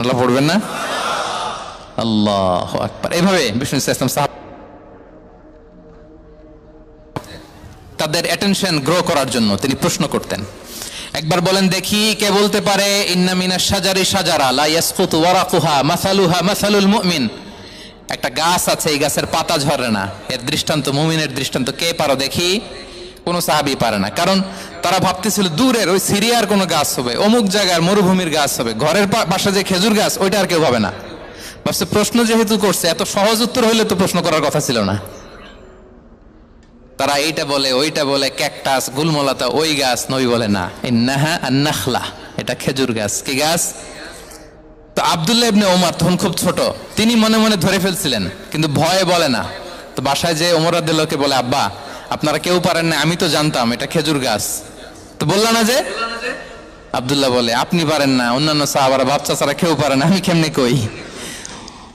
আল্লাহ পড়বেন না? আল্লাহ আকবার। এভাবে বিষ্ণু ইসলাম সাহাব তাদের অ্যাটেনশন গ্রো করার জন্য তিনি প্রশ্ন করতেন। একবার বলেন, দেখি কে বলতে পারে, ইন্না মিনা সাজারি সাজারা লা ইয়াসকুতু ওয়ারাকুহা মাসালুহা মাসালুল মুমিন। একটা গাছ আছে, এই গাছের পাতা ঝরে না। এর দৃষ্টান্ত মুমিনের দৃষ্টান্ত। কে পারো দেখি? কোনো সাহাবি পারে না। কারণ তারা ভাবতেছিল, দূরের ওই সিরিয়ার কোনো গাছ হবে, অমুক জায়গার মরুভূমির গাছ হবে, ঘরের বাসা যে খেজুর গাছ, ওইটা আর কেউ হবে না। ভাবছে, প্রশ্ন যেহেতু করছে, এত সহজ উত্তর হইলে তো প্রশ্ন করার কথা ছিল না। তারা এইটা বলে, ওইটা বলে, ক্যাকটাস, গুলমলাতা, ওই গাছ নবী বলে না। ইন্নাহা আন্নাখলা, এটা খেজুর গাছ। কি গাছ? তো আব্দুল্লাহ ইবনে ওমর, তখন খুব ছোট, তিনি মনে মনে ধরে ফেলছিলেন, কিন্তু ভয়ে বলে না। তো বাসায় যে ওমর আব্দুল্লাহকে বলে, আব্বা আপনারা কেউ পারেন না আমি তো জানতাম, এটা খেজুর গাছ। তো বললাম না যে? আব্দুল্লাহ বলে, আপনি পারেন না, অন্যান্য সাহাবারা বাচ্চা ছাড়া কেউ পারে না, আমি কেমনে কই?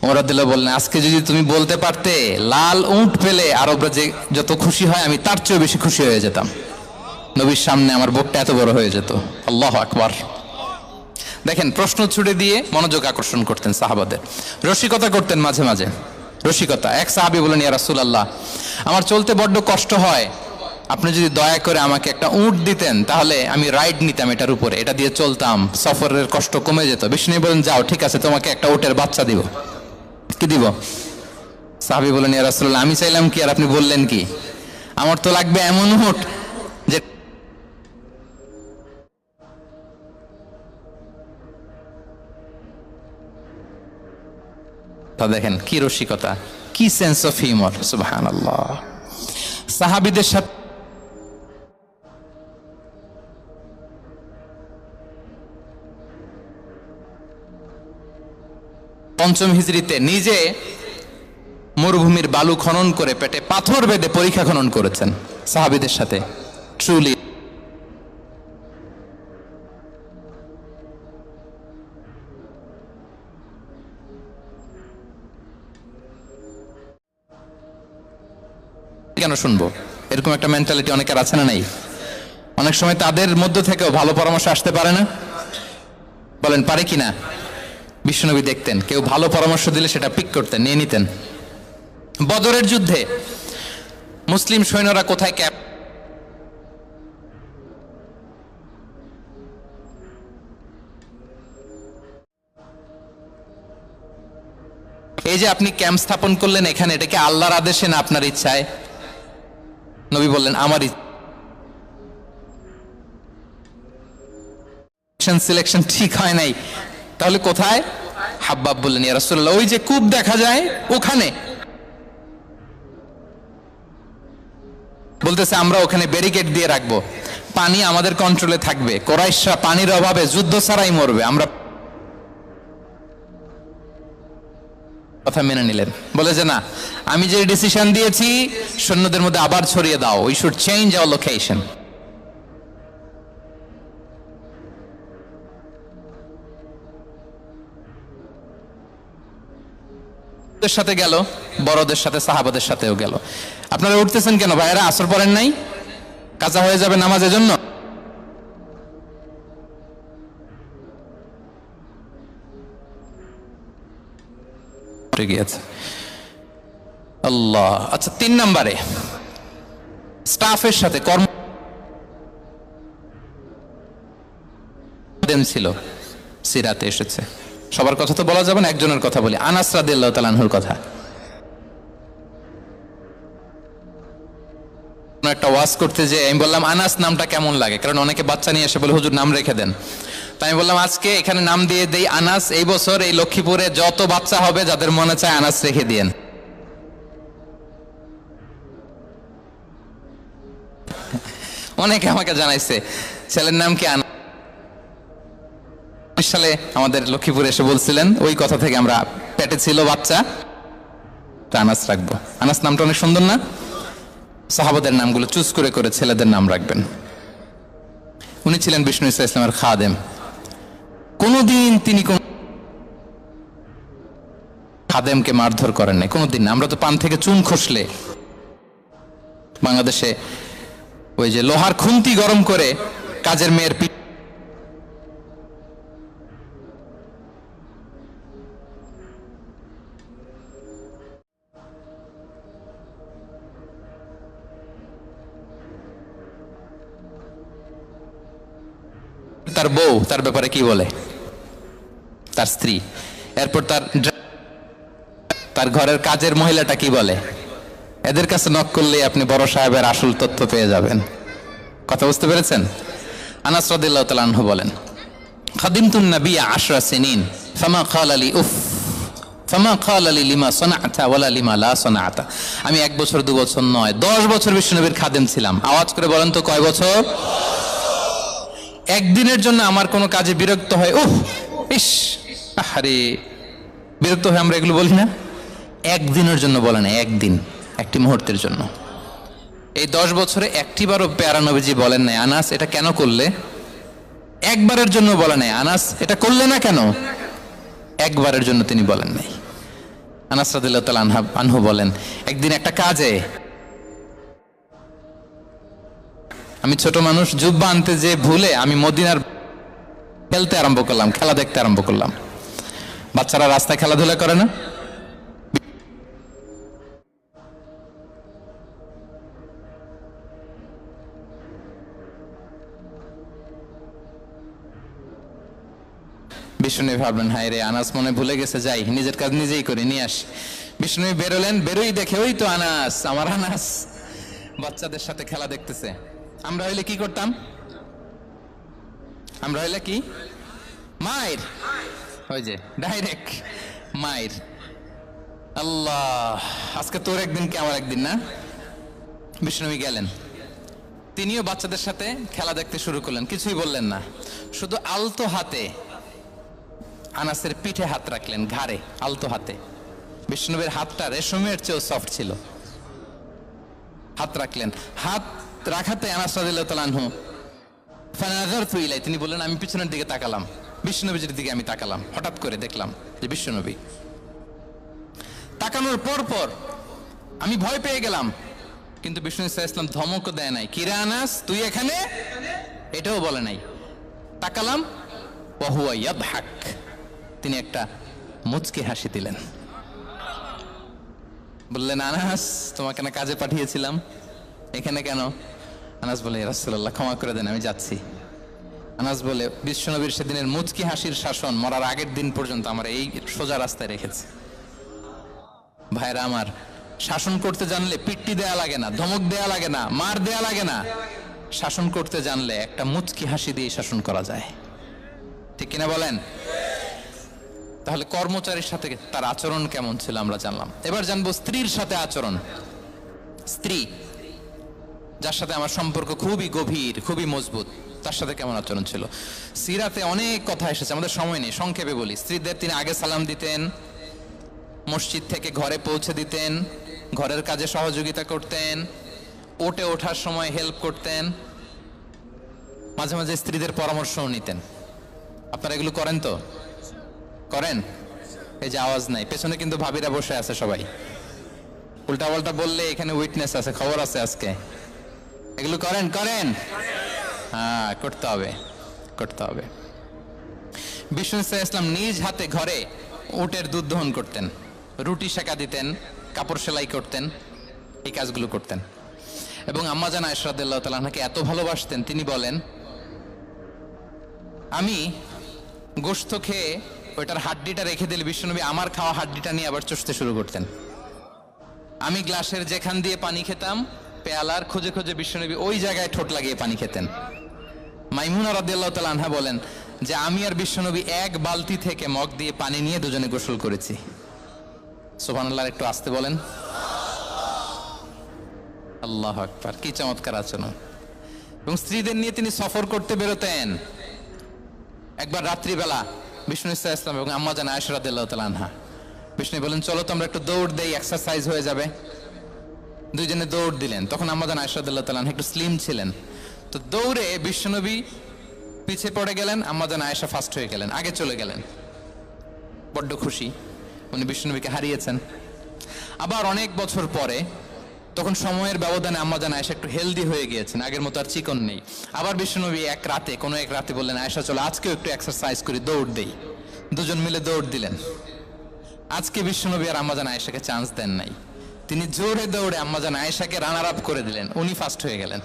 ওমর আব্দুল্লাহ বললেন, আজকে যদি তুমি বলতে পারতে, লাল উঁট পেলে আরবরা যে যত খুশি হয়, আমি তার চেয়েও বেশি খুশি হয়ে যেতাম। নবীর সামনে আমার বুকটা এত বড় হয়ে যেত। আল্লাহ আকবার। দেখেন, প্রশ্ন ছুড়ে দিয়ে মনোযোগ আকর্ষণ করতেন সাহাবাদের। রসিকতা করতেন মাঝে মাঝে। রসিকতা। এক সাহাবি বলেন ইয়া রাসূলুল্লাহ, আমার চলতে বড্ড কষ্ট হয়। আপনি যদি দয়া করে আমাকে একটা উট দিতেন, তাহলে আমি রাইড নিতাম এটার উপরে। এটা দিয়ে চলতাম। সফরের কষ্ট কমে যেত। বিষ্ণু বলেন যাও, ঠিক আছে, তোমাকে একটা উটের বাচ্চা দিব। কি দিব? সাহাবি বলেন ইয়া রাসূলুল্লাহ, আমি চাইলাম কি আর আপনি বললেন কি? আমার তো লাগবে এমন উট যে তা দেখেন, কি রসিকতা, কি সেন্স অফ হিউমার সুবহান আল্লাহ সাহাবিদের সাথে পঞ্চম হিজড়িতে নিজে মরুভূমির বালু খনন করে পেটে পাথর বেঁধে পরীক্ষা খনন করেছেন সাহাবিদের সাথে। ট্রুলি কেন শুনব? এরকম একটা মেন্টালিটি অনেকের আছে না নাই? অনেক সময় তাদের মধ্য থেকেও ভালো পরামর্শ আসতে পারে না। বলেন, পারে কি না? বিশ্বনবী দেখতেন, কেউ ভালো পরামর্শ দিলে সেটা পিক করতেন, নিয়ে নিতেন। বদরের যুদ্ধে মুসলিম সৈন্যরা কোথায় ক্যাপ এই যে আপনি ক্যাম্প স্থাপন করলেন এখানে, এটা কি আল্লাহর আদেশে না আপনার ইচ্ছায়? নবী বললেন আমার সিলেকশন ঠিক হয় নাই। তাহলে কোথায়? হাব্বাব বললেন, ইয়া রাসূলুল্লাহ, ওই যে কূপ দেখা যায়, ওখানে। বলতেছে, আমরা ওখানে ব্যারিকেড দিয়ে রাখব। পানি আমাদের কন্ট্রোলে থাকবে। কোরাইশরা পানির অভাবে যুদ্ধ ছাড়াই মরবে। আমরা কথা মেনে নিলেন। বলে যে না, আমি যে ডিসিশন দিয়েছি, সৈন্যদের মধ্যে আবার ছড়িয়ে দাও। We should change our location সাথে গেল, বড়দের সাথে, সাহাবাদের সাথেও গেল। আপনারা উঠতেছেন কেন ভাইয়েরা? আসর পড়েন নাই? কাজা হয়ে যাবে নামাজের জন্য উঠে গিয়েছে। আল্লাহ। আচ্ছা তিন নম্বরে। স্টাফের সাথে কর্ম ছিল। সিরাতে এসেছে। সবার কথা তো বলা যাবে না, একজনের কথা বলি। আনাস রাদিয়াল্লাহু তাআলার কথা। একটা ওয়াজ করতে যে আমি বললাম, আনাস, নামটা কেমন লাগে? কারণ অনেকে বাচ্চা নিয়ে এসে বলে, হুজুর, নাম রেখে দেন। আমি বললাম, আজকে এখানে নাম দিয়ে দেই আনাস। এই বছর এই লক্ষ্মীপুরে যত বাচ্চা হবে, যাদের মনে চায় আনাস রেখে দিয়েন। অনেকে আমাকে জানাইছে, ছেলের নাম কি আনাস? সালে আমাদের লক্ষ্মীপুরে এসে বলছিলেন, ওই কথা থেকে আমরা পেটে ছিল বাচ্চা, তা আনাস রাখব। আনাস নামটা অনেক সুন্দর না? সাহাবাদের নামগুলো চুজ করে করে ছেলেদের নাম রাখবেন। উনি ছিলেন বিষ্ণু ইসা ইসলামের খাদেম। কোনোদিন তিনি কোন খাদেমকে মারধর করেন নাই। কোনোদিন আমরা তো পান থেকে চুন খসলে। বাংলাদেশে ওই যে লোহার খুন্তি গরম করে কাজের মেয়ের পিঠ তার বউ, তার ব্যাপারে কি বলে? তার স্ত্রী। এরপর তার তার ঘরের কাজের মহিলাটা কি বলে? এদের কাছে নক করলেই আপনি বড় সাহেবের আসল তথ্য পেয়ে যাবেন। কথা বুঝতে পেরেছেন? আনাস রাদিল্লাহ তাআলা আনহু বলেন, খাদিমতুন নবী আশরা সিনিন, ফামা খাল আলী উফ, ফামা খাল আলী লিমা সোনা সনাআতা ওয়ালা লিমা লা সনাআতা। আমি এক বছর, দু বছর নয়, দশ বছর বিষ্ণুনবীর খাদেম ছিলাম। আওয়াজ করে বলেন তো কয় বছর? একদিনের জন্য আমার কোনো কাজে বিরক্ত হয় উফ ইস আরে বিরক্ত হয়ে আমরা এগুলো বলি না? একদিনের জন্য বলে না, একদিন, একটি মুহূর্তের জন্য। এই দশ বছরে একটিবারও প্যারা নবীজি বলেন নাই, আনাস, এটা কেন করলে? একবারের জন্য বলে নাই, আনাস, এটা করলে না কেন? একবারের জন্য তিনি বলেন নাই। আনাস রাদিল্লাহ আনহা- আনহু বলেন, একদিন একটা কাজে আমি ছোট মানুষ, জুব্বা আনতে যে ভুলে আমি মদিনার খেলতে আরম্ভ করলাম, খেলা দেখতে আরম্ভ করলাম। বাচ্চারা রাস্তায় খেলাধুলা করে না? ভাবলেন, হায় রে, আনাস মনে ভুলে গেছে, যাই, নিজের কাজ নিজেই করে, নিয়ে আস। বিষ্ণু বেরোলেন, বেরোই দেখে, ওই তো আনাস, আমার আনাস। বাচ্চাদের সাথে খেলা দেখতেছে। আমরা হইলে কি করতাম? আমরা হইলে কি? মায়ের। ওই যে ডাইরেক্ট মায়ের। আল্লাহ, আজকে তোর একদিন কি আমার একদিন না? বিষ্ণবী গেলেন। তিনিও বাচ্চাদের সাথে খেলা দেখতে শুরু করলেন, কিছুই বললেন না। শুধু আলতো হাতে আনাসের পিঠে হাত রাখলেন, ঘাড়ে, আলতো হাতে। বিষ্ণুবের হাতটা রেশমের চেয়েও সফট ছিল। হাত রাখলেন। হাত রাখাতে আনাস রাদিল্লাহু তিনি বললেন, আমি পিছনের দিকে তাকালাম। বিষ্ণুনবীজির দিকে আমি তাকালাম। হঠাৎ করে দেখলাম যে বিশ্বনবী তাকানোর পর পর আমি ভয় পেয়ে গেলাম। কিন্তু বিষ্ণু ইসা ইসলাম ধমকও দেয় নাই। কিরে আনাস, তুই এখানে? এটাও বলে নাই। তাকালাম, ওহুয়া ইয়াদহাক। তিনি একটা মুচকি হাসি দিলেন। বললেন, আনাস, তোমাকে না কাজে পাঠিয়েছিলাম। এখানে কেন? আনাস বলে রাসূলুল্লাহ, ক্ষমা করে দেন, আমি যাচ্ছি। আনাস বলে, বিশ্বনবীর সেদিনের মুচকি হাসির শাসন মরার আগের দিন পর্যন্ত আমার এই সোজা রাস্তায় রেখেছে। ভাইরা আমার, শাসন করতে জানলে পিট্টি দেয়া লাগে না, ধমক দেয়া লাগে না, মার দেয়া লাগে না। শাসন করতে জানলে একটা মুচকি হাসি দিয়ে শাসন করা যায়। ঠিক কিনা বলেন? তাহলে কর্মচারীর সাথে তার আচরণ কেমন ছিল আমরা জানলাম। এবার জানব স্ত্রীর সাথে আচরণ। স্ত্রী যার সাথে আমার সম্পর্ক খুবই গভীর, খুবই মজবুত, তার সাথে কেমন আচরণ ছিল? সিরাতে অনেক কথা এসেছে, আমাদের সময় নেই, সংক্ষেপে বলি। স্ত্রীদের তিনি আগে সালাম দিতেন, মসজিদ থেকে ঘরে পৌঁছে দিতেন, ঘরের কাজে সহযোগিতা করতেন ওটে ওঠার সময় হেল্প করতেন, মাঝে মাঝে স্ত্রীদের পরামর্শও নিতেন। আপনারা এগুলো করেন তো? করেন? এই যে আওয়াজ নাই, পেছনে কিন্তু ভাবিরা বসে আছে সবাই। উল্টা পাল্টা বললে এখানে উইটনেস আছে, খবর আছে আজকে। এগুলো করেন করেন। হ্যাঁ করতে হবে করতে হবে। বিষ্ণু ইসা ইসলাম নিজ হাতে ঘরে উটের দুধ দহন করতেন, রুটি সেকা দিতেন, কাপড় সেলাই করতেন, এই কাজগুলো করতেন। এবং আম্মাজান আয়সরাদ্দাল্লাহ তালাহাকে এত ভালোবাসতেন, তিনি বলেন, আমি গোস্ত খেয়ে ওইটার হাড্ডিটা রেখে দিলে বিশ্বনবী আমার খাওয়া হাড্ডিটা নিয়ে আবার চষতে শুরু করতেন। আমি গ্লাসের যেখান দিয়ে পানি খেতাম পেয়ালার খুঁজে খুঁজে বিশ্বনবী ওই জায়গায় ঠোঁট লাগিয়ে পানি খেতেন। মাইমুনা রাদিয়াল্লাহু তাআলা আনহা বলেন যে, আমি আর বিশ্বনবী এক বালতি থেকে মগ দিয়ে পানি নিয়ে দুজনে গোসল করেছি। সুবহানাল্লাহ একটু আসতে বলেন। আল্লাহ আকবার, কি চমৎকার আচরণ। এবং স্ত্রীদের নিয়ে তিনি সফর করতে বেরোতেন। একবার রাত্রিবেলা বিষ্ণু ইসা ইসলাম এবং আম্মা জান আয়সা রাদিয়াল্লাহু তাআলা আনহা। বিষ্ণু বলেন, চলো তো আমরা একটু দৌড় দেই এক্সারসাইজ হয়ে যাবে। দুইজনে দৌড় দিলেন। তখন আমাদের আয়সাদুল্লাহ তালান একটু স্লিম ছিলেন। তো দৌড়ে বিশ্বনবী পিছিয়ে পড়ে গেলেন আমাদের আয়েশা ফার্স্ট হয়ে গেলেন, আগে চলে গেলেন। বড্ড খুশি, উনি বিষ্ণুনবীকে হারিয়েছেন। আবার অনেক বছর পরে, তখন সময়ের ব্যবধানে আম্মাজান আয়েশা একটু হেলদি হয়ে গিয়েছেন, আগের মতো আর চিকন নেই। আবার বিষ্ণুনবী এক রাতে, কোনো এক রাতে বললেন, আয়েশা, চলো আজকেও একটু এক্সারসাইজ করি, দৌড় দেই। দুজন মিলে দৌড় দিলেন। আজকে বিশ্বনবী আর আম্মাজান আয়েশাকে চান্স দেন নাই। তিনি জোরে দৌড়ে আম্মাজান আয়েশাকে রানার আপ করে দিলেন। উনি ফার্স্ট হয়ে গেলেন।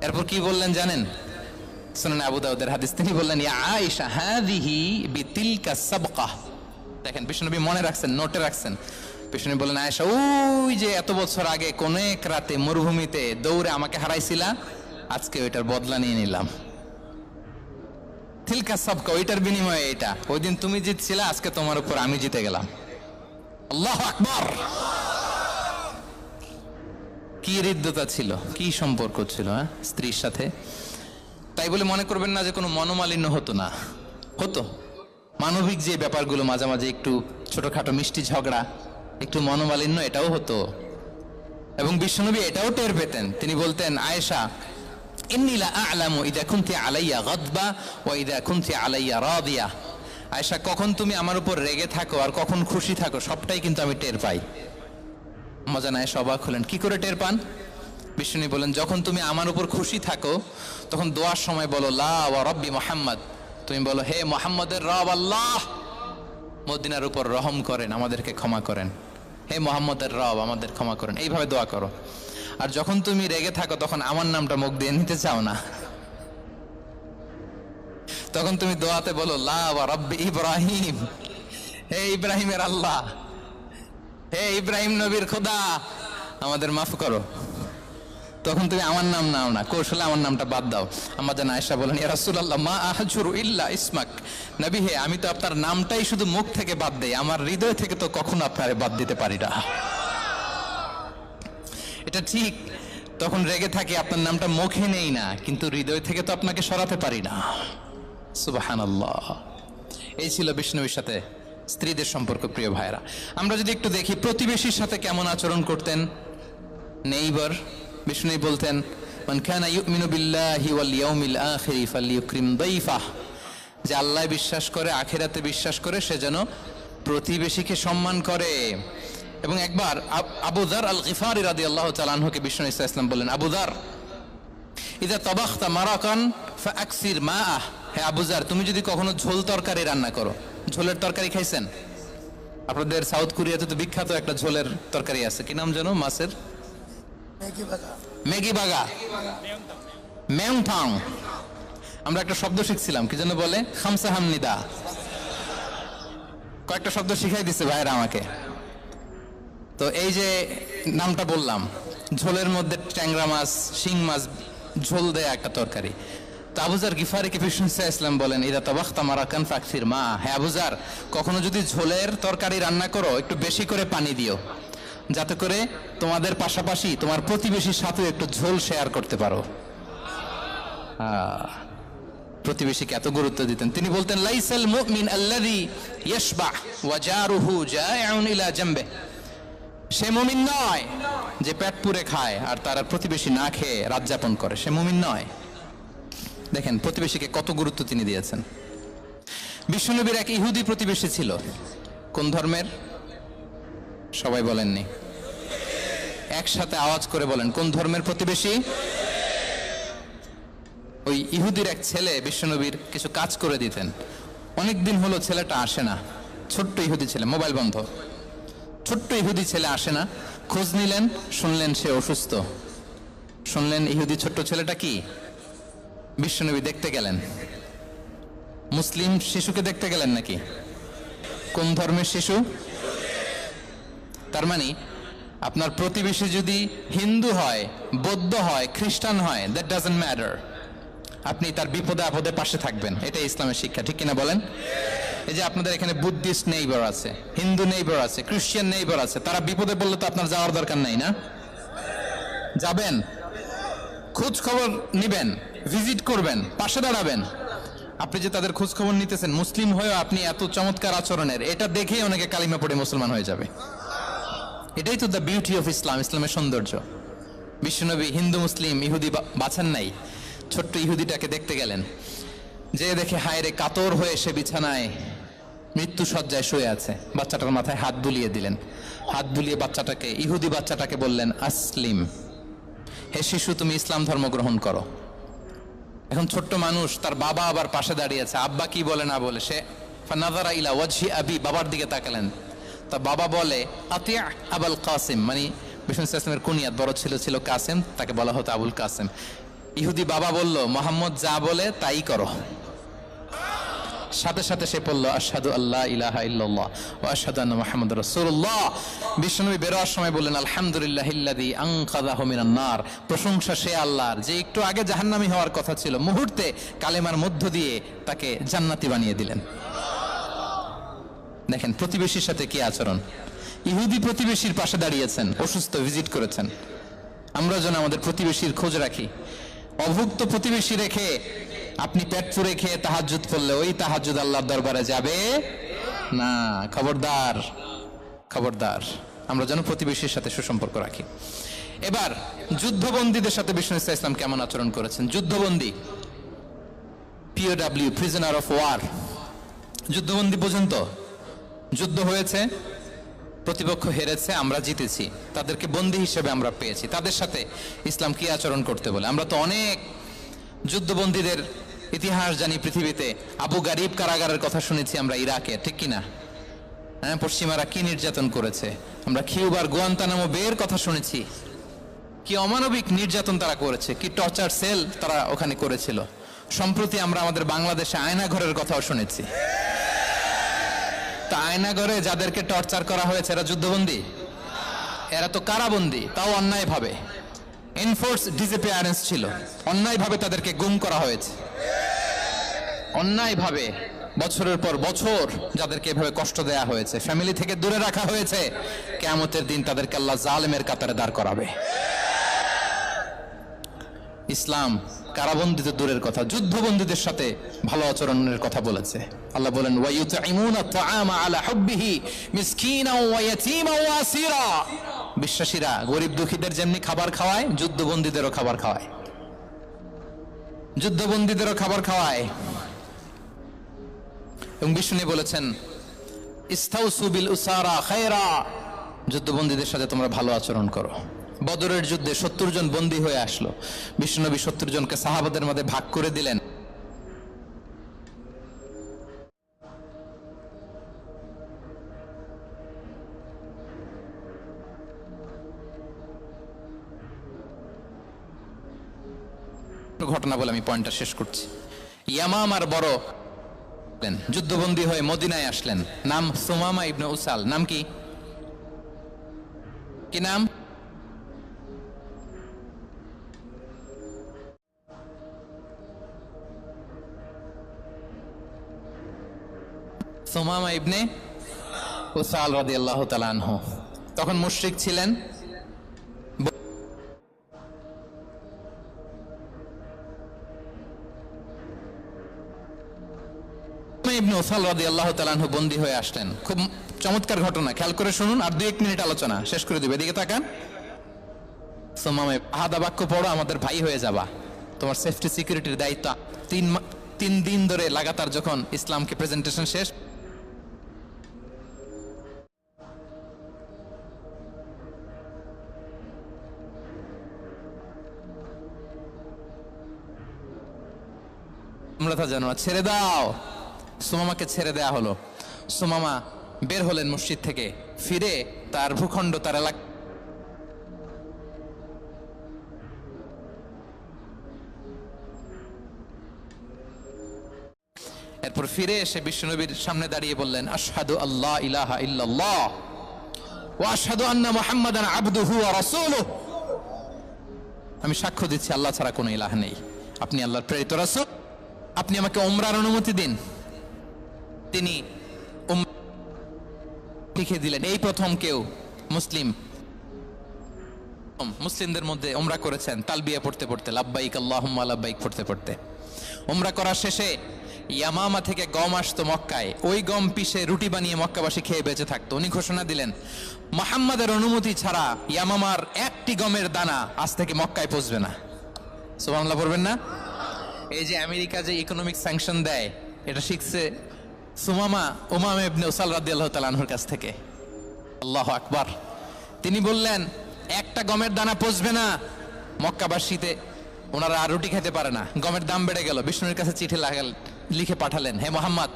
এরপর কি বললেন জানেন? শুনেন আবু দাউদের হাদিস। তিনি বললেন, ইয়া আয়েশা হাদিহি বিতিলকা সাবকা। দেখেন, বিষ্ণুনবী মনে রাখছেন নোটে রাখছেন। বিষ্ণুনবী বললেন, আয়েশা, ওই যে এত বছর আগে কোন এক রাতে মরুভূমিতে দৌড়ে আমাকে হারাইছিলা, আজকে ওইটার বদলা নিয়ে নিলাম। তিলকা সাবকা, ওইটার বিনিময়ে এটা। ওই দিন তুমি জিতছিলা, আজকে তোমার উপর আমি জিতে গেলাম। আল্লাহ আকবার। কি হৃদ্যতা ছিল? কি সম্পর্ক ছিল হ্যাঁ? স্ত্রীর সাথে? তাই বলে মনে করবেন না যে কোনো মনোমালিন্য হতো না। হতো। মানবিক যে ব্যাপারগুলো মাঝে মাঝে একটু ছোটখাটো মিষ্টি ঝগড়া, একটু মনোমালিন্য, এটাও হতো। এবং বিশ্বনবী এটাও টের পেতেন। তিনি বলতেন, আয়েশা, ইন্নি লা আ'লামু ইদা কুনতি আলাইয়া গাদবা ওয়া ইদা কুনতি আলাইয়া রাদিয়া। আয়েশা, কখন তুমি আমার উপর রেগে থাকো আর কখন খুশি থাকো, সবটাই কিন্তু আমি টের পাই। মজা নাই অবাক হলেন, কি করে টের পান? বিষ্ণু বলেন যখন তুমি আমার উপর খুশি থাকো, তখন দোয়ার সময় বলো, লা রব্বি মোহাম্মদ। তুমি বলো, হে মোহাম্মদের রব আল্লাহ! মদিনার উপর রহম করেন, আমাদেরকে ক্ষমা করেন। হে মোহাম্মদের রব, আমাদের ক্ষমা করেন। এইভাবে দোয়া করো। আর যখন তুমি রেগে থাকো, তখন আমার নামটা মুখ দিয়ে নিতে চাও না। তখন তুমি দোয়াতে বলো ইব্রাহিম। হে ইব্রাহিমের আল্লাহ, হে ইব্রাহিম নবীর খোদা, আমাদের মাফ করো। তখন তুমি আমার নাম নাও না, কৌশলে আমার নামটা বাদ দাও। যেন আয়সা বলেন, ইয়া রাসূলুল্লাহ, মা আহজুরু ইল্লা ইসমাক। নবী হে, আমি তো আপনার নামটাই শুধু মুখ থেকে বাদ দেই, আমার হৃদয় থেকে তো কখনো আপনারে বাদ দিতে পারি না। এটা ঠিক, তখন রেগে থাকে, আপনার নামটা মুখে নেই না, কিন্তু হৃদয় থেকে তো আপনাকে সরাতে পারি না। সুবহানাল্লাহ। এই ছিল বিষ্ণুবীর সাথে স্ত্রীদের সম্পর্ক, প্রিয় ভাইরা আমরা যদি একটু দেখি, প্রতিবেশীর সাথে কেমন আচরণ করতেন? নেইবার বিষ্ণু বলতেন যে আল্লাহ বিশ্বাস করে, আখেরাতে বিশ্বাস করে, সে যেন প্রতিবেশীকে সম্মান করে। এবং একবার আবুদার আবু দার আল গিফারি রাদিয়াল্লাহু তাআলা আনহুকে বিষ্ণু ইসা ইসলাম বললেন, আবু দার ইদা তবাখতা মারাকান ফাকসির মাআহ। হে আবুজার তুমি যদি কখনো ঝোল তরকারি রান্না করো ঝোলের তরকারি খাইছেন? আপনাদের সাউথ কোরিয়াতে তো বিখ্যাত একটা ঝোলের তরকারি আছে। কি নাম জানো মাছের? ম্যাগি বাগা মেংথাং। আমরা একটা শব্দ শিখছিলাম কি জন্য বলে? খামসা হামনিদা। কয়েকটা শব্দ শিখাই দিছে ভাইরা আমাকে। তো এই যে নামটা বললাম ঝোলের মধ্যে ট্যাংরা মাছ শিং মাছ ঝোল দেয়া একটা তরকারি। আবুজার গিফারিকে বিষ্ণু ইসলাম বলেন, ইদা তবাখতা মারাকান ফাকসির মা। হ্যাঁ আবুজার কখনো যদি ঝোলের তরকারি রান্না করো, একটু বেশি করে পানি দিও, যাতে করে তোমাদের পাশাপাশি তোমার প্রতিবেশীর সাথেও একটু ঝোল শেয়ার করতে পারো। প্রতিবেশীকে এত গুরুত্ব দিতেন। তিনি বলতেন, লাইসাল মুমিন আল্লাযী ইয়াশবা ওয়া জারুহু জায়উন ইলা জামবে সে মুমিন নয় যে পেট পুরে খায় আর তার প্রতিবেশী না খেয়ে রাত যাপন করে, সে মুমিন নয়। দেখেন, প্রতিবেশীকে কত গুরুত্ব তিনি দিয়েছেন। বিশ্বনবীর এক ইহুদি প্রতিবেশী ছিল। কোন ধর্মের? সবাই বলেননি। একসাথে আওয়াজ করে বলেন, কোন ধর্মের প্রতিবেশী? ওই ইহুদির এক ছেলে বিশ্বনবীর কিছু কাজ করে দিতেন। অনেক দিন হলো ছেলেটা আসে না। ছোট্ট ইহুদি ছেলে, মোবাইল বন্ধ। ছোট্ট ইহুদি ছেলে আসে না। খোঁজ নিলেন, শুনলেন সে অসুস্থ। শুনলেন ইহুদি ছোট্ট ছেলেটা কি? বিশ্বনবী দেখতে গেলেন। মুসলিম শিশুকে দেখতে গেলেন নাকি? কোন ধর্মের শিশু? তার মানে আপনার প্রতিবেশী যদি হিন্দু হয়, বৌদ্ধ হয়, খ্রিস্টান হয় দ্যাট ডাজেন্ট ম্যাটার আপনি তার বিপদে আপদে পাশে থাকবেন। এটাই ইসলামের শিক্ষা, ঠিক কিনা বলেন? এই যে আপনাদের এখানে বুদ্ধিস্ট নেইবার আছে হিন্দু নেইবার আছে খ্রিস্টান নেইবার আছে, তারা বিপদে বললে তো আপনার যাওয়ার দরকার নাই না? যাবেন? খোঁজ খবর নিবেন। ভিজিট করবেন, পাশে দাঁড়াবেন। আপনি যে তাদের খোঁজ খবর নিতেছেন, মুসলিম হয়েও আপনি এত চমৎকার আচরণের, এটা দেখেই অনেকে কালিমা পড়ে মুসলমান হয়ে যাবে। এটাই তো দ্য বিউটি অফ ইসলাম ইসলামের সৌন্দর্য। বিশ্বনবী হিন্দু, মুসলিম, ইহুদি বাছান নাই, ছোট্ট ইহুদিটাকে দেখতে গেলেন। যে দেখে হায়রে কাতর হয়ে সে বিছানায় মৃত্যু সজ্জায় শুয়ে আছে, বাচ্চাটার মাথায় হাত বুলিয়ে দিলেন। হাত বুলিয়ে বাচ্চাটাকে, ইহুদি বাচ্চাটাকে বললেন, আসলিম, হে শিশু, তুমি ইসলাম ধর্ম গ্রহণ করো। এখন ছোট্ট মানুষ, তার বাবা আবার পাশে দাঁড়িয়ে আছে। আব্বা কি বলে না বলে, সে ফানাজারা ইলা ওয়াজহি আবি, বাবার দিকে তাকালেন। তা বাবা বলে আতিয়া আবুল কাসিম। মানে বিষ্ণু ইসলামের কুনিয়াত, বড় ছিল ছিল কাসিম, তাকে বলা হতো আবুল কাসিম। ইহুদি বাবা বলল, মোহাম্মদ যা বলে তাই করো। সাথে সাথে সে পড়ল, আশহাদু আল্লাহ ইলাহা ইল্লাল্লাহ ও আশহাদু আন্না মুহাম্মাদুর রাসূলুল্লাহ। বিশ্বনবী বেরোয়ার সময় বললেন, আলহামদুলিল্লাহ ইল্লাযী আনকাযাহু মিনান নার। প্রশংসা সে আল্লাহর, যে একটু আগে জাহান্নামী হওয়ার কথা ছিল, মুহূর্তে কালেমার মধ্য দিয়ে তাকে জান্নাতি বানিয়ে দিলেন। দেখেন, প্রতিবেশীর সাথে কি আচরণ? ইহুদি প্রতিবেশীর পাশে দাঁড়িয়েছেন, অসুস্থ, ভিজিট করেছেন। আমরা যেন আমাদের প্রতিবেশীর খোঁজ রাখি। অভুক্ত প্রতিবেশী রেখে আপনি পেট পুরে খেয়ে তাহাজুদ করলে ওই তাহাজুদ আল্লাহর দরবারে যাবে? না, খবরদার খবরদার। আমরা যেন প্রতিবেশীর সাথে সুসম্পর্ক রাখি। এবার, যুদ্ধবন্দীদের সাথে বিষ্ণু ইসা ইসলাম কেমন আচরণ করেছেন? যুদ্ধবন্দী পিওডাব্লিউ প্রিজনার অফ ওয়ার যুদ্ধবন্দী পর্যন্ত যুদ্ধ হয়েছে, প্রতিপক্ষ হেরেছে, আমরা জিতেছি। তাদেরকে বন্দী হিসেবে আমরা পেয়েছি। তাদের সাথে ইসলাম কি আচরণ করতে বলে? আমরা তো অনেক যুদ্ধবন্দীদের ইতিহাস জানি পৃথিবীতে। আবু গারিব কারাগারের কথা শুনেছি আমরা ইরাকে, ঠিক কিনা? হ্যাঁ পশ্চিমারা কি নির্যাতন করেছে? আমরা কিউবার গুয়ান্তানামো বের কথা শুনেছি। কি অমানবিক নির্যাতন তারা করেছে? কি টর্চার সেল তারা ওখানে করেছিল? সম্প্রতি আমরা আমাদের বাংলাদেশে আয়নাঘরের কথাও শুনেছি। তা আয়নাঘরে যাদেরকে টর্চার করা হয়েছে, এরা যুদ্ধবন্দী? এরা তো কারাবন্দী, তাও অন্যায় ভাবে এনফোর্স ডিসঅ্যাপিয়ারেন্স ছিল। অন্যায় ভাবে তাদেরকে গুম করা হয়েছে। অন্যায় ভাবে বছরের পর বছর যাদেরকে এভাবে কষ্ট দেয়া হয়েছে ফ্যামিলি থেকে দূরে রাখা হয়েছে, কেয়ামতের দিন তাদেরকে আল্লাহ জালেমের কাতারে দাঁড় করাবে। ইসলাম কারাবন্দিত দূরের কথা, যুদ্ধবন্দীদের সাথে ভালো আচরণের কথা বলেছে। আল্লাহ বলেন ওয়ায়ুতঈমুনা আত-তাআমা আলা হুব্বিহি মিসকিনাও ওয়া ইয়াতীমান ওয়া আসীরা। বিশ্বাসীরা গরিব দুঃখীদের যেমনি খাবার খাওয়ায়, যুদ্ধবন্দীদেরও খাবার খাওয়ায়। যুদ্ধবন্দীদেরও খাবার খাওয়ায়। এবং বিষ্ণু বলেছেন, ইস্তাউসু বিল উসারা খায়রা। যুদ্ধবন্দীদের সাথে তোমরা ভালো আচরণ করো। বদরের যুদ্ধে সত্তর জন বন্দী হয়ে আসলো। বিষ্ণুনবী সত্তর জনকে সাহাবাদের মধ্যে ভাগ করে দিলেন। বলে আমি পয়েন্টটা শেষ করছি। ইয়ামাম আর বড় যুদ্ধবন্দী হয়ে মদিনায় আসলেন। নাম সুমামা ইবনে উসাল। নাম কি? কি নাম? সুমামা ইবনে উসাল রাদিয়াল্লাহু তাআলা আনহু। তখন মুশরিক ছিলেন। ইবনে রাদি আল্লাহ তালানহু বন্দী হয়ে আসলেন। খুব চমৎকার ঘটনা, খেয়াল করে শুনুন, আর দুই এক মিনিট আলোচনা, শেষ করে দিবে। এদিকে তাকান। সোমামে আহাদা বাক্য পড়ো, আমাদের ভাই হয়ে যাবা। তোমার সেফটি সিকিউরিটির দায়িত্ব। তিন তিন দিন ধরে লাগাতার যখন ইসলামকে প্রেজেন্টেশন শেষ তোমরা তা জানো ছেড়ে দাও। সুমামাকে ছেড়ে দেয়া হলো। সুমামা বের হলেন মসজিদ থেকে, ফিরে তার ভূখণ্ড তার এলাকা এরপর ফিরে এসে বিশ্বনবীর সামনে দাঁড়িয়ে বললেন, আশহাদু আল্লাহ ইলাহা ইল্লাল্লাহ ওয়া আশহাদু আন্না মুহাম্মাদান আবদুহু ওয়া আমি সাক্ষ্য দিচ্ছি, আল্লাহ ছাড়া কোনো ইলাহ নেই। আপনি আল্লাহর প্রেরিত রাসূল, আপনি আমাকে ওমরার অনুমতি দিন। তিনি লিখে দিলেন, এই প্রথম কেউ মুসলিম। মুসলিমদের মধ্যে ওমরা করেছেন তালবিয়া পড়তে পড়তে, লাব্বাইক আল্লাহুম্মা লাব্বাইক পড়তে পড়তে। ওমরা করার শেষে ইয়ামামা থেকে গম আসতো মক্কায়। ওই গম পিষে রুটি বানিয়ে মক্কাবাসী খেয়ে বেঁচে থাকতো। উনি ঘোষণা দিলেন, মোহাম্মদের অনুমতি ছাড়া ইয়ামামার একটি গমের দানা আজ থেকে মক্কায় পৌঁছবে না। সুবহানাল্লাহ পড়বেন না? এই যে আমেরিকা যে ইকোনমিক স্যাংশন দেয়, এটা শিখছে সুমামা উমাম ইবনে উসাল রাদিয়াল্লাহু তাআলা আনহুর কাছ থেকে। আল্লাহ আকবার। তিনি বললেন, একটা গমের দানা পচবে না। মক্কাবাসীতে ওনারা আর রুটি খেতে পারে না। গমের দাম বেড়ে গেল। বিষ্ণুর কাছে চিঠি লাগাল, লিখে পাঠালেন, হে মোহাম্মদ,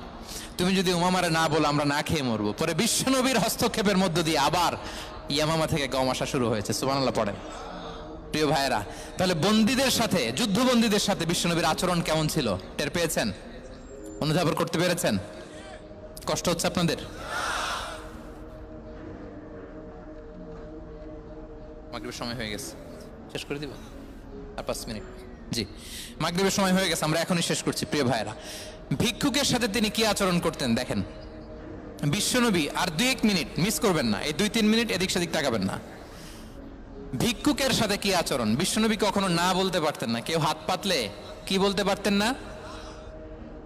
তুমি যদি উমামারে না বলো, আমরা না খেয়ে মরবো। পরে বিশ্বনবীর হস্তক্ষেপের মধ্য দিয়ে আবার ইয়ামামা থেকে গম আসা শুরু হয়েছে। সুবহানাল্লাহ পড়েন প্রিয় ভাইয়েরা, তাহলে বন্দীদের সাথে, যুদ্ধবন্দীদের সাথে বিশ্বনবীর আচরণ কেমন ছিল? টের পেয়েছেন? অনুধাবন করতে পেরেছেন? কষ্ট হচ্ছে আপনাদের? সময় হয়ে গেছে। শেষ করে দিব? আর পাঁচ মিনিট। জি। মাগরিবের সময় হয়ে গেছে, আমরা এখনই শেষ করছি, প্রিয় ভাইয়েরা। ভিক্ষুকের সাথে তিনি কি আচরণ করতেন? দেখেন। বিশ্বনবী, আর দুই এক মিনিট মিস করবেন না। এই দুই তিন মিনিট এদিক সেদিক তাকাবেন না। ভিক্ষুকের সাথে কি আচরণ? বিশ্বনবী কখনো না বলতে পারতেন না। কেউ হাত পাতলে কি বলতে পারতেন না?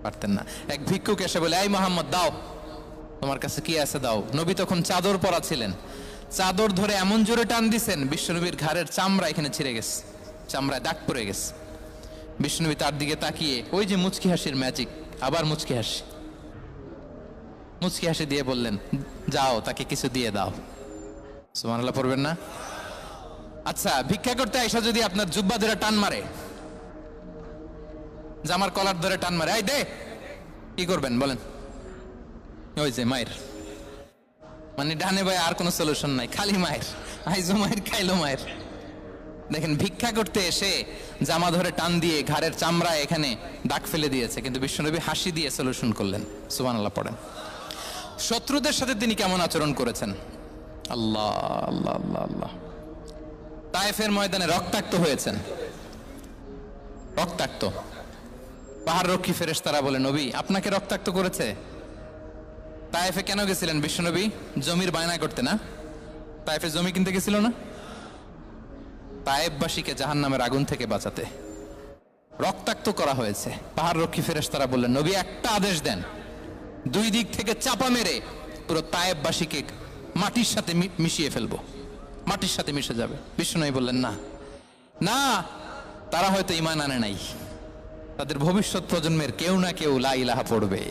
পারতেন না। এক ভিক্ষুক এসে বলে, এই মোহাম্মদ, দাও। তোমার কাছে কি আছে দাও? নবী তখন চাদর পরা ছিলেন। চাদর ধরে এমন জোরে টান দিছেন, বিশ্বনবীর ঘাড়ের চামড়া এখানে ছিঁড়ে গেছে, চামড়ায় দাগ পড়ে গেছে। বিষ্ণুবী তার দিকে তাকিয়ে, ওই যে মুচকি হাসির ম্যাজিক, আবার মুচকি হাসি। মুচকি হাসি দিয়ে বললেন, যাও, তাকে কিছু দিয়ে দাও। সুমানাল্লাহ পড়বেন না? আচ্ছা ভিক্ষা করতে আইসা যদি আপনার জুব্বা ধরে টান মারে জামার কলার ধরে টান মারে। এই দে। কি করবেন, বলেন? ওই যে মায়ের। মানে ডানে ভাই আর কোনো সলিউশন নাই, খালি মায়ের। আইজো মায়ের, খাইলো মায়ের। দেখেন, ভিক্ষা করতে এসে জামা ধরে টান দিয়ে ঘাড়ের চামড়া এখানে দাগ ফেলে দিয়েছে, কিন্তু বিশ্বনবী হাসি দিয়ে সলিউশন করলেন। সুবান আল্লাহ পড়েন। শত্রুদের সাথে তিনি কেমন আচরণ করেছেন? আল্লাহ আল্লাহ আল্লাহ আল্লাহ। তায়েফের ময়দানে রক্তাক্ত হয়েছেন। রক্তাক্ত। পাহাড় রক্ষী ফেরেস তারা বলে, নবী, আপনাকে রক্তাক্ত করেছে? তায়েফে কেন গেছিলেন বিশ্বনবী? জমির বায়না করতে, না? তায়েফে জমি কিনতে গেছিল না? তায়েববাসীকে জাহান নামের আগুন থেকে বাঁচাতে রক্তাক্ত করা হয়েছে। পাহাড় রক্ষী ফেরেস তারা বললেন নবী, একটা আদেশ দেন। দুই দিক থেকে চাপা মেরে পুরো তায়েববাসীকে মাটির সাথে মিশিয়ে ফেলব। মাটির সাথে মিশে যাবে। বিষ্ণু বললেন, না না, তারা হয়তো ইমান আনে নাই। তাদের ভবিষ্যৎ প্রজন্মের কেউ না কেউ লা ইলাহা পড়বে।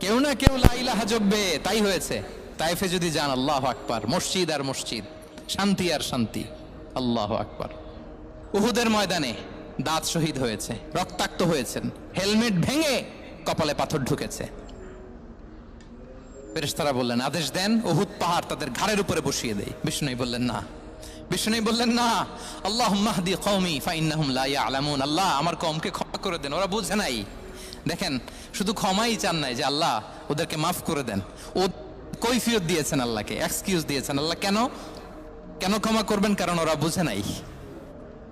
কেউ না কেউ লা ইলাহা জপবে, তাই হয়েছে। তাইফে যদি যান, আল্লাহ আকবার। মসজিদ আর মসজিদ, শান্তি আর শান্তি, আল্লাহ আকবার। উহুদের ময়দানে দাঁত শহীদ হয়েছে, রক্তাক্ত হয়েছেন, হেলমেট ভেঙে কপালে পাথর ঢুকেছে। ফেরেশতারা বললেন, আদেশ দেন, উহুদ পাহাড় তাদের ঘাড়ের উপরে বসিয়ে দেয় বিষ্ণুই বললেন, না। বিষ্ণুই বললেন, না আল্লাহ মাহদি কওমি, ফাইন্নাহুম লা ইয়ালামুন। আল্লাহ আমার কওমকে ক্ষমা করে দেন, ওরা বুঝে নাই। দেখেন, শুধু ক্ষমাই চান নাই যে আল্লাহ ওদেরকে মাফ করে দেন। ও কৈফিয়ত দিয়েছেন আল্লাহকে এক্সকিউজ দিয়েছেন। আল্লাহ কেন? কেন ক্ষমা করবেন? কারণ ওরা বুঝে নাই।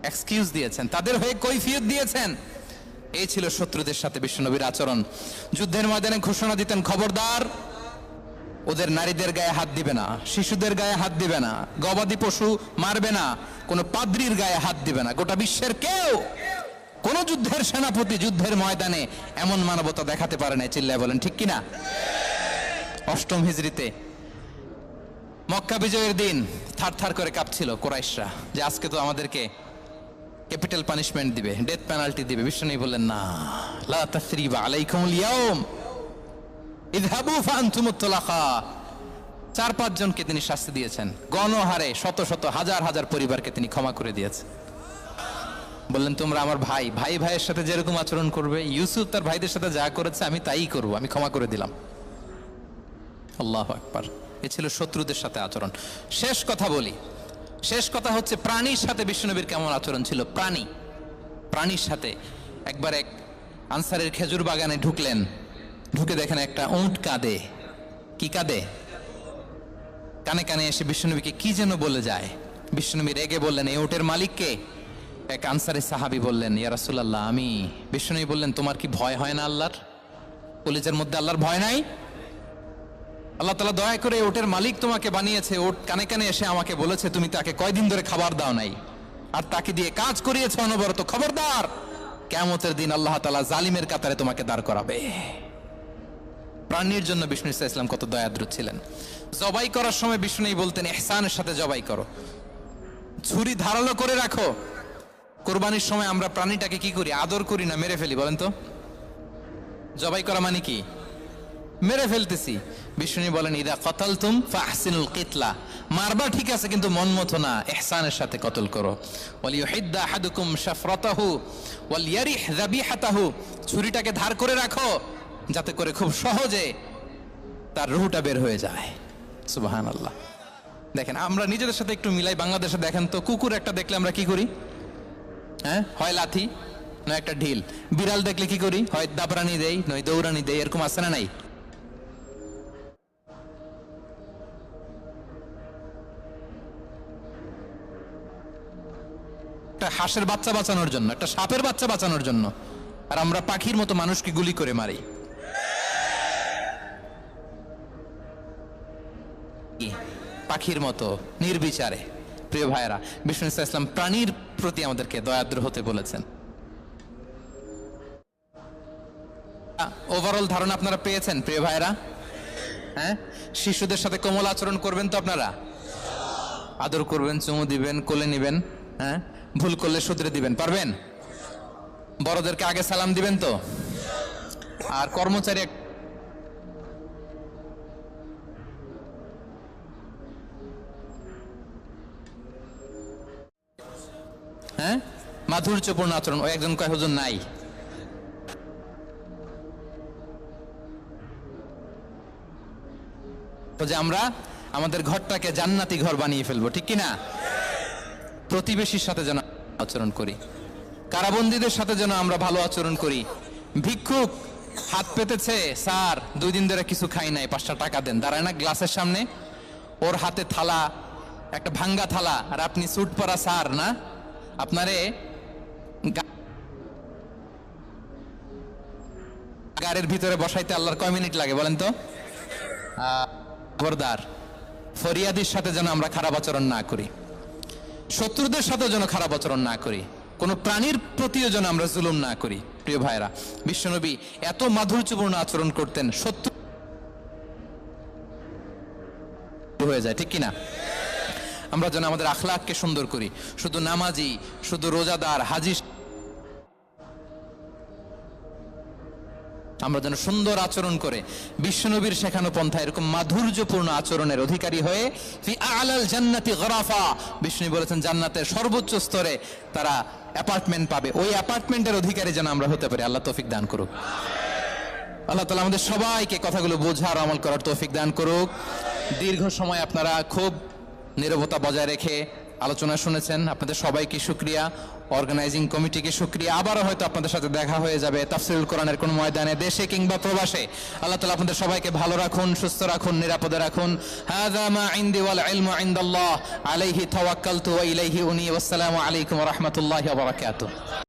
এক্সকিউজ দিয়েছেন, তাদের হয়ে কৈফিয়ত দিয়েছেন। এই ছিল শত্রুদের সাথে বিশ্বনবীর আচরণ। যুদ্ধের ময়দানে ঘোষণা দিতেন, খবরদার ওদের নারীদের গায়ে হাত দিবে না, শিশুদের গায়ে হাত দিবে না, গবাদি পশু মারবে না, কোনো পাদ্রির গায়ে হাত দিবে না, গোটা বিশ্বের কেউ কোন যুদ্ধের সেনাপতি যুদ্ধের ময়দানে এমন মানবতা দেখাতে পারে না চিল্লায় বলেন, ঠিক কিনা? অষ্টম হিজড়িতে মক্কা বিজয়ের দিন থার থার করে কাঁপছিল কোরাইশরা, যে আজকে তো আমাদেরকে ক্যাপিটাল পানিশমেন্ট দিবে, ডেথ পেনাল্টি দিবে, বিষ্ণু বললেন, না, লা তাসরিবা আলাইকুমুল ইয়াউম। চার, পাঁচ জনকে তিনি শাস্তি দিয়েছেন। গণহারে শত শত, হাজার হাজার পরিবারকে তিনি ক্ষমা করে দিয়েছেন। বললেন, তোমরা আমার ভাই। ভাই ভাইয়ের সাথে যেরকম আচরণ করবে, ইউসুফ তার ভাইদের সাথে যা করেছে, আমি তাই করব। আমি ক্ষমা করে দিলাম। আল্লাহ আকবার। এ ছিল শত্রুদের সাথে আচরণ। শেষ কথা বলি। শেষ কথা হচ্ছে, প্রাণীর সাথে বিষ্ণুনবীর কেমন আচরণ ছিল? প্রাণী। প্রাণীর সাথে একবার এক আনসারের খেজুর বাগানে ঢুকলেন। ঢুকে দেখেন একটা উঁট কাঁদে। কি কাঁদে? কানে কানে এসে বিষ্ণুনবীকে কি যেন বলে যায়। বিষ্ণুনবী রেগে বললেন এই উটের মালিককে এক আনসারের সাহাবি বললেন, ইয়া রাসূলুল্লাহ, আমি বিষ্ণুনবী বললেন, তোমার কি ভয় হয় না আল্লাহর? কলেজের মধ্যে আল্লাহর ভয় নাই? আল্লাহ তালা দয়া করে ওটের মালিক তোমাকে বানিয়েছে। ওট কানে কানে এসে আমাকে বলেছে, তুমি তাকে কয়দিন ধরে খাবার দাও নাই। আর তাকে দিয়ে কাজ করিয়েছে অনবরত। খবরদার কেমতের দিন আল্লাহ তালা জালিমের কাতারে তোমাকে দাঁড় করাবে। প্রাণীর জন্য বিষ্ণু ইসা ইসলাম কত দয়াদ্র ছিলেন। জবাই করার সময় বিষ্ণু বলতেন এহসানের সাথে জবাই করো। ছুরি ধারালো করে রাখো। কোরবানির সময় আমরা প্রাণীটাকে কি করি? আদর করি না, মেরে ফেলি, বলেন তো? জবাই করা মানে কি? মেরে ফেলতেছি। বিষ্ণু বলেন, ইদা কতাল তুম ফাহসিনুল কিতলা। মারবা ঠিক আছে, কিন্তু মন মতো না এহসানের সাথে কতল করো। ওয়াল ইউহিদ্দা আহাদুকুম শাফরাতাহু ওয়াল ইয়ারিহ যাবিহাতাহু। ছুরিটাকে ধার করে রাখো। যাতে করে খুব সহজে তার রুহটা বের হয়ে যায়। সুবহানাল্লাহ। দেখেন, আমরা নিজেদের সাথে একটু মিলাই বাংলাদেশে দেখেন তো, কুকুর একটা দেখলে আমরা কি করি? হ্যাঁ? হয় লাথি নয় একটা ঢিল। বিড়াল দেখলে কি করি? হয় দাবরানি দেই, নয় দৌড়ানি দেই, এরকম আছে না নাই? একটা হাঁসের বাচ্চা বাঁচানোর জন্য, একটা সাপের বাচ্চা বাঁচানোর জন্য। আর আমরা পাখির মতো মানুষকে গুলি করে মারি। পাখির মতো নির্বিচারে। প্রিয় ভাইয়েরা, বিষ্ণু ইসা ইসলাম প্রাণীর প্রতি আমাদেরকে দয়াদ্র হতে বলেছেন। ওভারঅল ধারণা আপনারা পেয়েছেন, প্রিয় ভাইয়েরা? হ্যাঁ? শিশুদের সাথে কোমল আচরণ করবেন তো আপনারা? আদর করবেন, চুমু দিবেন, কোলে নিবেন হ্যাঁ? ভুল করলে শুধরে দিবেন, পারবেন? বড়দেরকে আগে সালাম দিবেন তো? আর কর্মচারী হ্যাঁ? মাধুর্যপূর্ণ আচরণ। ও একজন কয়, হুজুর, নাই। যে আমরা আমাদের ঘরটাকে জান্নাতি ঘর বানিয়ে ফেলব, ঠিক কি না প্রতিবেশীর সাথে যেন আচরণ করি। কারাবন্দীদের সাথে যেন আমরা ভালো আচরণ করি। ভিক্ষুক, হাত পেতেছে, স্যার, দুই দিন ধরে কিছু খাই নাই পাঁচটা টাকা দেন। দাঁড়ায় না গ্লাসের সামনে? ওর হাতে থালা, একটা ভাঙ্গা থালা, আর আপনি স্যুট পরা স্যার, না? আপনারে গাড়ির ভিতরে বসাইতে আল্লাহর কয় মিনিট লাগে বলেন তো? খবরদার, ফরিয়াদির সাথে যেন আমরা খারাপ আচরণ না করি। শত্রুদের সাথে যেন খারাপ আচরণ না করি। কোনো প্রাণীর প্রতিও যেন আমরা জুলুম না করি। প্রিয় ভাইরা বিশ্বনবী এত মাধুর্যপূর্ণ আচরণ করতেন, শত্রু হয়ে যায়, ঠিক কিনা? আমরা যেন আমাদের আখলাককে সুন্দর করি। শুধু নামাজি, শুধু রোজাদার, হাজি আমরা যেন সুন্দর আচরণ করে। বিশ্বনবীর শেখানো পন্থা এরকম মাধুর্যপূর্ণ আচরণের অধিকারী হয়ে ফি আলাল জান্নাতি গরাফা। বিষ্ণু বলেছেন, জান্নাতের সর্বোচ্চ স্তরে তারা অ্যাপার্টমেন্ট পাবে। ওই অ্যাপার্টমেন্টের অধিকারী যেন আমরা হতে পারি। আল্লাহ তৌফিক দান করুক। আল্লাহ তালা আমাদের সবাইকে কথাগুলো বোঝার আমল করার তৌফিক দান করুক। দীর্ঘ সময় আপনারা খুব নীরবতা বজায় রেখে আলোচনা শুনেছেন। আপনাদের সবাইকে সুক্রিয়া অর্গানাইজিং কমিটিকে সুক্রিয়া আবারও হয়তো আপনাদের সাথে দেখা হয়ে যাবে তাফসিরুল কোরআনের কোন ময়দানে, দেশে কিংবা প্রবাসে। আল্লাহ তালা আপনাদের সবাইকে ভালো রাখুন, সুস্থ রাখুন, নিরাপদে রাখুন। হাযা আলাইহি উনি। ওয়াসসালামু আলাইকুম রাহমাতুল্লাহি